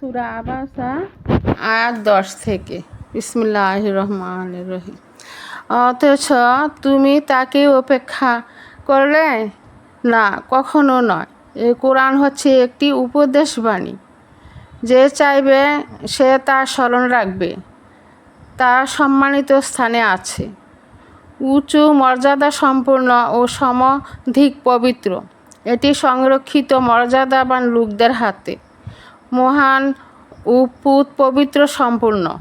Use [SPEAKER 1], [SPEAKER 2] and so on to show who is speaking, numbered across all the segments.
[SPEAKER 1] সুরা আবাসা আয়াত দশ থেকে। বিসমুল্লাহ রহমান রহিম। অথচ তুমি তাকে উপেক্ষা করলে? না, কখনো নয়। এই কোরআন হচ্ছে একটি উপদেশ বাণী যে চাইবে, সে তা স্মরণ রাখবে। তার সম্মানিত স্থানে আছে। উঁচু মর্যাদা সম্পূর্ণ ও সমধিক পবিত্র। এটি সংরক্ষিত মর্যাদাবান লোকদের হাতে। মহান ও পুত পবিত্র সম্পূর্ণ।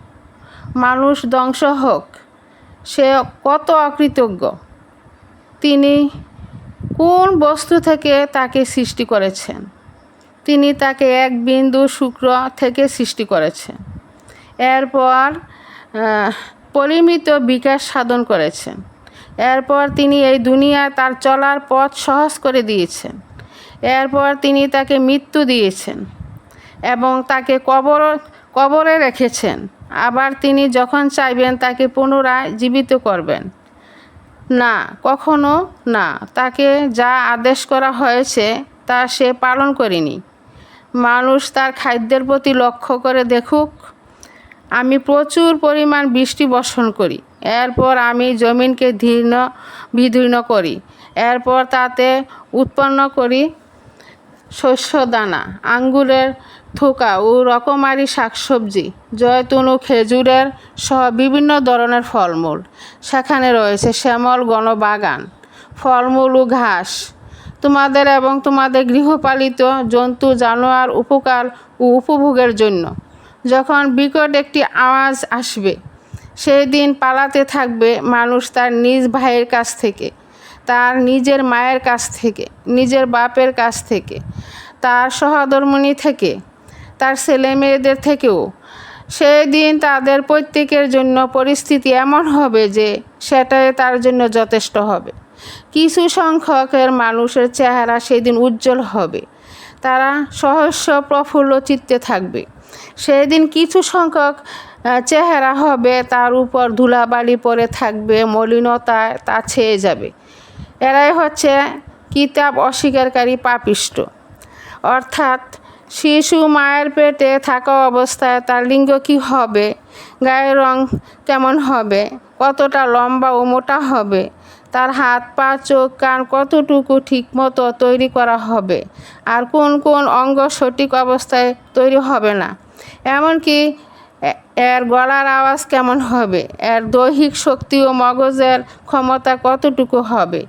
[SPEAKER 1] মানুষ ধ্বংস হোক, সে কত অকৃতজ্ঞ। তিনি কোন বস্তু থেকে তাকে সৃষ্টি করেছেন? তিনি তাকে এক বিন্দু শুক্র থেকে সৃষ্টি করেছেন। এরপর পরিমিত বিকাশ সাধন করেছেন। এরপর তিনি এই দুনিয়ায় তার চলার পথ সহজ করে দিয়েছেন। এরপর তিনি তাকে মৃত্যু দিয়েছেন। এবং তাকে কবর, কবরে রেখেছেন। আবার তিনি যখন চাইবেন তাকে পুনরায় জীবিত করবেন। না, কখনো না। তাকে যা আদেশ করা হয়েছে তা সে পালন করেনি। মানুষ তার খাদ্যের প্রতি লক্ষ্য করে দেখুক, আমি প্রচুর পরিমাণ বৃষ্টি বর্ষণ করি। এরপর আমি জমিনকে ধীর্ণ, বিদীর্ণ করি। এরপর তাতে উৎপন্ন করি শস্য দানা আঙ্গুরের থোকা ও রকমারি শাকসবজি, জয়তুন ও খেজুরের সহ বিভিন্ন ধরনের ফলমূল। সেখানে রয়েছে শ্যামল গণবাগান, ফলমূল ও ঘাস। তোমাদের এবং তোমাদের গৃহপালিত জন্তু, জানোয়ার উপকার ও উপভোগের জন্য। যখন বিকট একটি আওয়াজ আসবে, সেই দিন পালাতে থাকবে মানুষ তার নিজ ভাইয়ের কাছ থেকে, তার নিজের মায়ের কাছ থেকে, নিজের বাপের কাছ থেকে, তার সহধর্মিণী থেকে। তার ছেলে মেয়েদের থেকেও। সেই দিন তাদের প্রত্যেকের জন্য পরিস্থিতি এমন হবে যে সেটাই তার জন্য যথেষ্ট হবে। কিছু সংখ্যকের মানুষের চেহারা সেদিন উজ্জ্বল হবে। তারা সহস্য প্রফুল্ল চিত্তে থাকবে। সেই দিন কিছু সংখ্যক চেহারা হবে, তার উপর ধুলাবালি পড়ে থাকবে মলিনতায় তা ছেয়ে যাবে। এরাই হচ্ছে কিতাব অস্বীকারী পাপিষ্ট। অর্থাৎ শিশু মায়ের পেটে থাকা অবস্থায় তার লিঙ্গ কী হবে? গায়ের রং কেমন হবে? কতটা লম্বা ও মোটা হবে? তার হাত, পা, চোখ, কান কতটুকু ঠিকমতো তৈরি করা হবে? আর কোন কোন অঙ্গ সঠিক অবস্থায় তৈরি হবে না? এমনকি এর গলার আওয়াজ কেমন হবে? এর দৈহিক শক্তি ও মগজের ক্ষমতা কতটুকু হবে?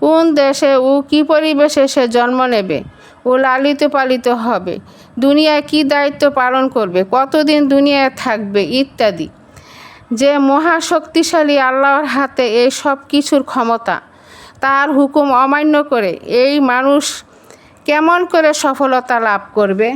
[SPEAKER 1] কোন দেশে ও কী পরিবেশে সে জন্ম নেবে? ও লালিত পালিত হবে। দুনিয়ায় কি দায়িত্ব পালন করবে? কতদিন দুনিয়ায় থাকবে? ইত্যাদি। যে মহাশক্তিশালী আল্লাহর হাতে এই সব কিছুর ক্ষমতা, তার হুকুম অমান্য করে এই মানুষ কেমন করে সফলতা লাভ করবে?